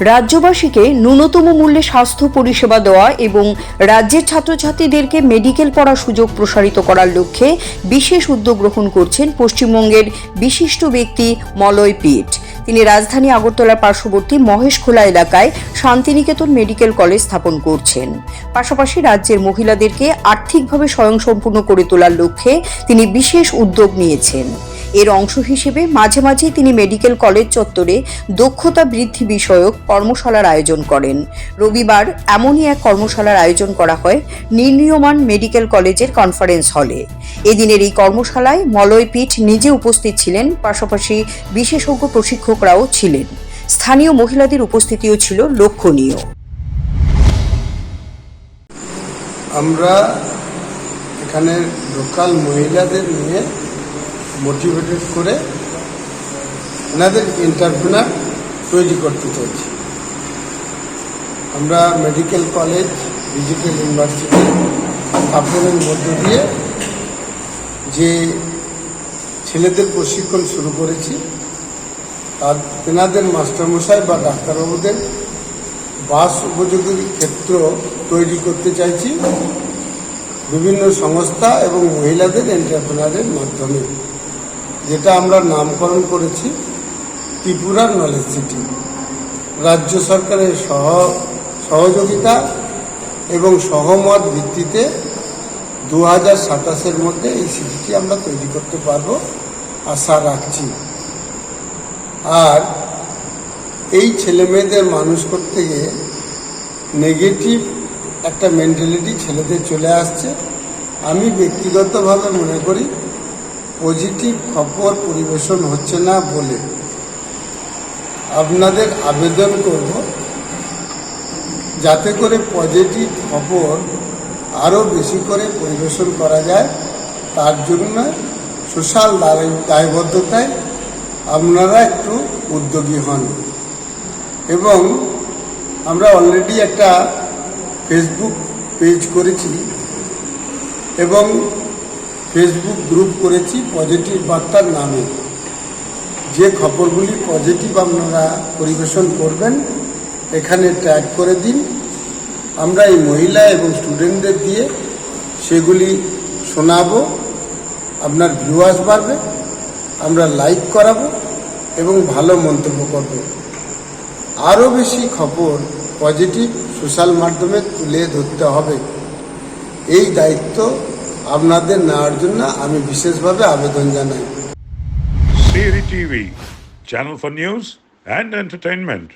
রাজ্যবাসীকে ন্যূনতম মূল্যে স্বাস্থ্য পরিষেবা দেওয়া এবং রাজ্যের ছাত্রছাত্রীদেরকে মেডিকেল পড়ার সুযোগ প্রসারিত করার লক্ষ্যে বিশেষ উদ্যোগ গ্রহণ করছেন পশ্চিমবঙ্গের বিশিষ্ট ব্যক্তি মলয় পিট তিনি রাজধানী আগরতলার পার্শ্ববর্তী মহেশখোলা এলাকায় শান্তিনিকেতন মেডিকেল কলেজ স্থাপন করছেন। পাশাপাশি রাজ্যের মহিলাদেরকে আর্থিকভাবে স্বয়ংসম্পূর্ণ করে তোলার লক্ষ্যে তিনি বিশেষ উদ্যোগ নিয়েছেন। এর অংশ হিসেবে মাঝে মাঝেই তিনি মেডিকেল কলেজ চত্বরে দক্ষতা বৃদ্ধি বিষয়ক কর্মশালার আয়োজন করেন। রবিবার এমনই এক কর্মশালার আয়োজন করা হয় নির্ণীয়মান মেডিকেল কলেজের কনফারেন্স হলে। এদিনের এই কর্মশালায় মলয় পীঠ নিজে উপস্থিত ছিলেন, পাশাপাশি বিশেষজ্ঞ প্রশিক্ষকরাও ছিলেন। স্থানীয় মহিলাদের উপস্থিতিও ছিল লক্ষণীয়। আমরা এখানে লোকাল মহিলাদের নিয়ে মোটিভেটেড করে এনাদের এন্টারপ্রেনার তৈরি করতে চাইছি। আমরা মেডিকেল কলেজ ডিজিটাল ইউনিভার্সিটি স্থাপনের মধ্য দিয়ে যে ছেলেদের প্রশিক্ষণ শুরু করেছি, তার তেনাদের মাস্টারমশাই বা ডাক্তারবাবুদের বাস উপযোগী ক্ষেত্র তৈরি করতে চাইছি। বিভিন্ন সংস্থা এবং মহিলাদের এন্টারপ্রেনারের মাধ্যমে। যেটা আমরা নামকরণ করেছি ত্রিপুরার নলেজ সিটি। রাজ্য সরকারের সহ, সহযোগিতা এবং সহমত ভিত্তিতে দু হাজার সাতাশের মধ্যে এই সিটিটি আমরা তৈরি করতে পারব আশা রাখছি। আর এই ছেলে মেয়েদের মানুষ করতে গিয়ে নেগেটিভ একটা মেন্টালিটি ছেলেদের চলে আসছে। আমি ব্যক্তিগতভাবে মনে করি পজিটিভ খবর পরিবেশন হচ্ছে না বলে আপনাদের আবেদন করব। যাতে করে পজিটিভ খবর আরও বেশি করে পরিবেশন করা যায়, তার জন্য সোশ্যাল দায়বদ্ধতায় আপনারা একটু উদ্যোগী হন। এবং আমরা অলরেডি একটা ফেসবুক পেজ করেছি এবং ফেসবুক গ্রুপ করেছি পজিটিভ বার্তার নামে। যে খবরগুলি পজিটিভ আপনারা পরিবেশন করবেন, এখানে ট্যাগ করে দিন। আমরা এই মহিলা এবং স্টুডেন্টদের দিয়ে সেগুলি শোনাবো, আপনার ভিউয়ার্স বাড়বে, আমরা লাইক করাবো এবং ভালো মন্তব্য করব। আরও বেশি খবর পজিটিভ সোশ্যাল মাধ্যমে তুলে ধরতে হবে। এই দায়িত্ব আপনাদের নেওয়ার জন্য আমি বিশেষভাবে আবেদন জানাই Siri TV, channel for news and entertainment.